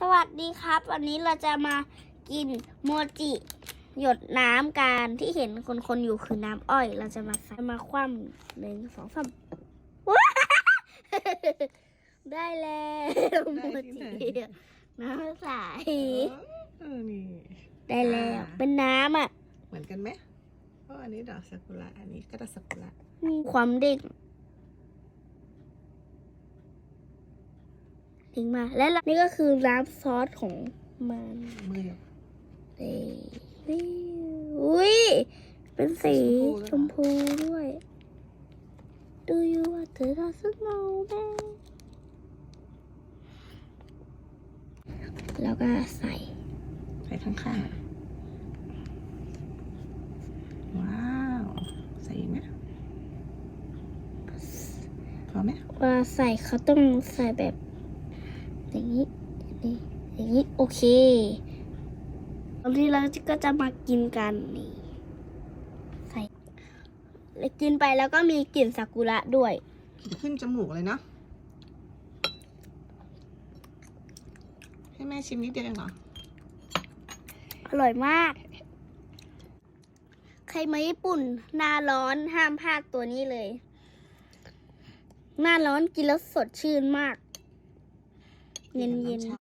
สวัสดีครับ วันนี้เราจะมากินโมจิ หยดน้ำกันที่เห็นคนๆอยู่คือน้ำอ้อย เราจะมาใส่มาคว่ำหนึ่งสองสามว้าได้แล้วโมได้ที่ไหนจิน้ำใสเออนี่ได้แล้วเป็นน้ำอะ เหมือนกันไหมเพราะอันนี้ดอกซากุระอันนี้ก็ดอกซากุระมีความเด้ง เด้งมากและนี่ก็คือน้ำซอสของมันมือหยกเอ้ยนี่อุ้ยเป็นสีชชมมพูพูด้วย Do you want to dance snowman แล้วก็ใส่ ใส่ข้างๆ ว้าว ใส่อีกไหมพอไหมเวลาใส่เขาต้องใส่แบบ อย่างนี้อย่างนี้อย่างนี้โอเคตอนนี้เราก็จะมากินกันนี่ใส่แล้วกินไปแล้วก็มีกลิ่นซากุระด้วย ขึ้นจมูกเลยเนาะให้แม่ชิมนิดเดียวเองเหรออร่อยมาก ใครมาญี่ปุ่น หน้าร้อนห้ามพลาดตัวนี้เลย หน้าร้อนกินแล้วสดชื่นมาก เย็นกิเย็กับนำชา